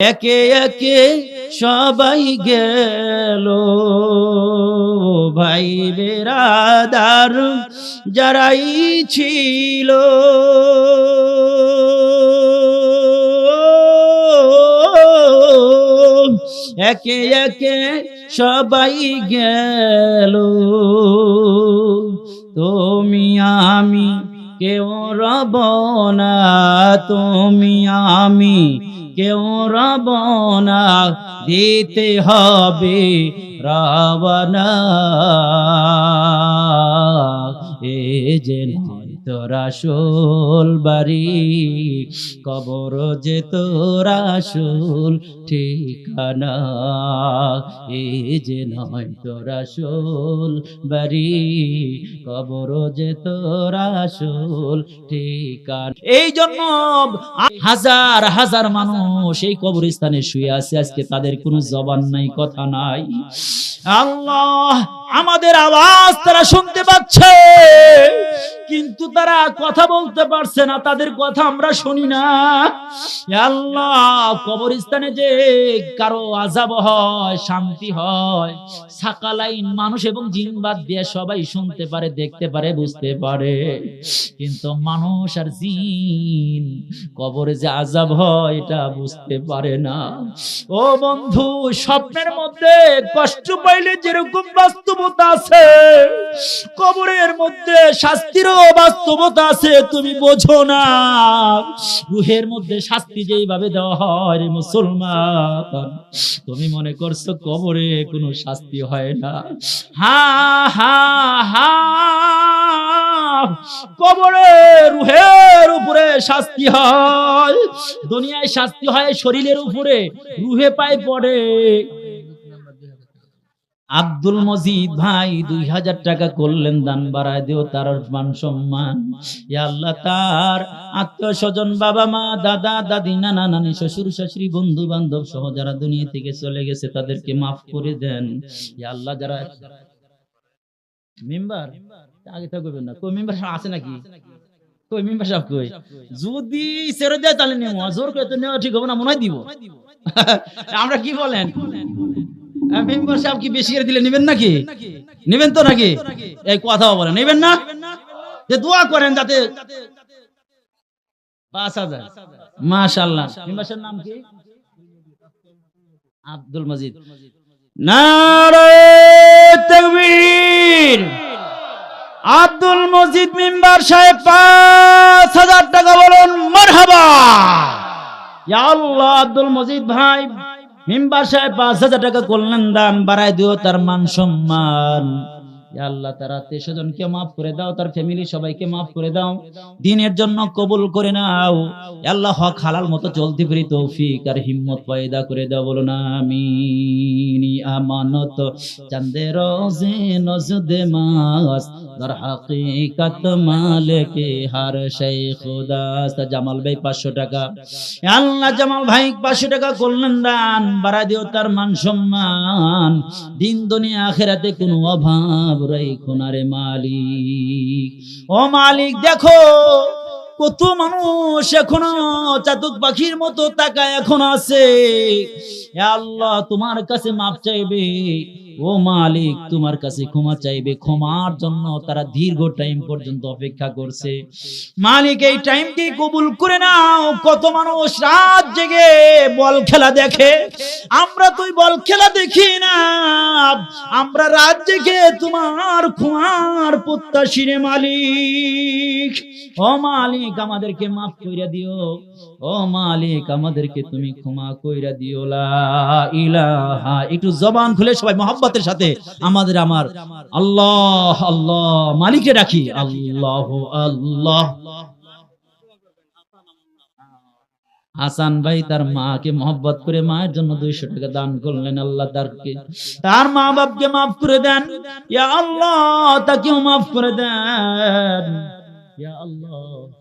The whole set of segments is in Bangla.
একে একে সবাই গেল। ভাই বেরাদার যারাই ছিল। একে একে সবাই গেল। তুমি আমি কেউ রব না, তুমি আমি কেউ রবনা দিতে হবে রাবনা এ যে নয় তোরা শোল বাড়ি, কবর যে তোরা শোল ঠিকানা। এ যে নয় তোরা শোল বাড়ি, কবর যে তোরা শোল ঠিকানা। এই জন্য হাজার হাজার মানুষ এই কবরস্থানে শুয়ে আছে, আজকে তাদের কোনো জবান নাই, কথা নাই। আল্লাহ আমাদের আওয়াজ তারা শুনতে পাচ্ছে। কিন্তু তারা কথা বলতে পারছে না, তাদের কথা আমরা শুনি না। আল্লাহ, কবরস্থানে যে কারও আজাব হয়, শান্তি হয় সাকালাইন মানুষ এবং জিন বাদ দিয়ে সবাই শুনতে পারে, দেখতে পারে, বুঝতে পারে। কিন্তু মানুষ আর জিন কবরে যে আজাব হয়, এটা বুঝতে পারে না। ও বন্ধু, স্বপ্নের মধ্যে কষ্ট পাইলে যেরকম বাস্তবতা আছে, কবরের মধ্যে শাস্তিরও বাস্তবতা আছে তুমি বোঝো না। রুহের মধ্যে শাস্তি যেইভাবে দেওয়া হয় রে মুসলমান তুমি মনে করছ কবরে কোনো শাস্তি হয় না। হা হা হা কবরে রুহের উপরে শাস্তি হয় দুনিয়ায় শাস্তি হয় শরীরের উপরে রুহে পায় পড়ে। আব্দুল মজিদ ভাই দুই হাজার টাকা করলেন, দান বাড়ায় দিও, তার মান সম্মান। আল্লাহ, তার আত্মীয় স্বজন, বাবা মা, দাদা, দাদি, নানা, নানি, শ্বশুর, শাশুড়ি, বন্ধু বান্ধব সহ যারা দুনিয়া থেকে চলে গেছে, তাদেরকে মাফ করে দেন। আল্লাহ, যারা মেম্বার, আগে তো করবেন না। কই, মেম্বার আছে নাকি? কই, মেম্বার সাহেব কই? যদি ছেড়ে দেয় তাহলে নেওয়া, জোর করে তো নেওয়া ঠিক হবে না, মনে হয় দিব। আমরা কি বলেন? কি দিলে নেবেন নাকি? নেবেন তো নাকি? এই নেবেন না? আব্দুল মজিদ। আব্দুল মজিদ মেম্বার সাহেব, পাঁচ হাজার টাকা বলুন, মারহাবা। আল্লাহ, আব্দুল মজিদ ভাই। মেম্বার সাহেব পাঁচ হাজার টাকা করলেন দান বাড়াই দিও তার মান সম্মান। আল্লাহ, তার আত্মীয় স্বজনকে মাফ করে দাও, তার ফ্যামিলি সবাইকে মাফ করে দাও। দিনের জন্য কবুল করে নাও। আল্লাহ, হক হালাল মতো চলতে পারি, তৌফিক আর হিম্মত পয়দা করে দাও বলো না আমিন আমানত রোজে নজদে মাস, দর মালিকে হার সেই খুদা। জামাল ভাই পাঁচশো টাকা। আল্লাহ, জামাল ভাই পাঁচশো টাকা করলেন দান বাড়া দিও তার মান সম্মান। দিন দুনিয়া, আখেরাতে কোনো অভাব রাইখো না মালিক। ও মালিক দেখো কত মানুষ এখনও চাতক পাখির মতো তাকায় এখন আছে। আল্লাহ, তোমার কাছে মাপ চাইবে? ও মালিক, তোমার কাছে ক্ষমা চাইবে। ক্ষমার জন্য তারা দীর্ঘ টাইম পর্যন্ত অপেক্ষা করছে। মালিক, এই টাইমটি কবুল করে নাও। কত মানুষ রাত জেগে বল খেলা দেখে। আমরা তুই বল খেলা দেখি না। আমরা রাত জেগে তোমার ক্ষমার প্রত্যাশী রে মালিক। ও মালিক আমাদেরকে মাফ কইরা দিও। ও মালিক আমাদেরকে তুমি ক্ষমা কইরা দিও। লা ইলাহা। একটু জবান খুলে সবাই মোহাব্বতের সাথে আমাদের আমার আল্লাহ আল্লাহ মালিককে ডাকি। আল্লাহ আল্লাহ। হাসান ভাই তার মাকে মহব্বত করে মায়ের জন্য দুইশো টাকা দান করলেন আল্লাহ তারকে। তার মা বাপকে মাফ করে দেন। ইয়া আল্লাহ, তাকেও মাফ করে দেন। ইয়া আল্লাহ।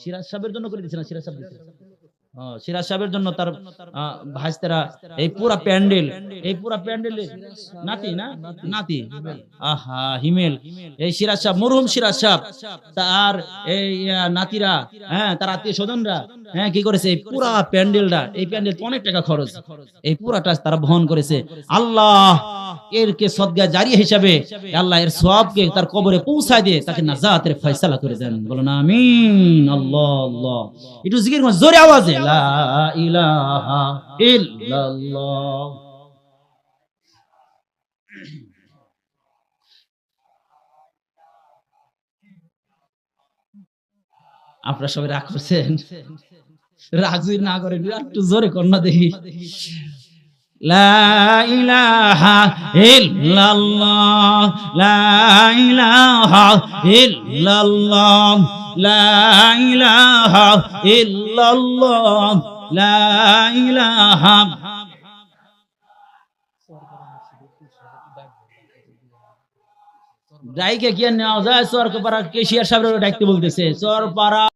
সিরাজ সাহেবের জন্য করে সিরাজ সাহেব সিরাজ সাহেবের জন্য তার ভাইস্তেরা এই পুরা প্যান্ডেল এই পুরা প্যান্ডেল নাতি না? নাতি। আহা হিমেল। এই সিরাজ সাহেব মরহুম সিরাজ সাহেব তার এই নাতিরা হ্যাঁ তার আত্মীয় স্বজনরা। হ্যাঁ কি করেছে? পুরা প্যান্ডেলটা, এই প্যান্ডেল অনেক টাকা খরচ। এই পুরাটা তারা বহন করেছে। আল্লাহ এর কে সদগা জারি হিসাবে আল্লাহ এর সবকে তার কবরে পৌঁছায় দিয়ে তাকে নাজাতের ফয়সালা করে দেন। বলো না আমিন, আল্লাহ আল্লাহ। একটু জিকির জোরে আওয়াজে, লা ইলাহা ইল্লাল্লাহ। আপনারা সবাই রাগ করছেন? যদি না করেন একটু জোরে কন্যা দেখি। ডাইকে কি নেওয়া যায় সরকার কেশিয়ার সাহেব ডাকতে বলতেছে সর পাড়া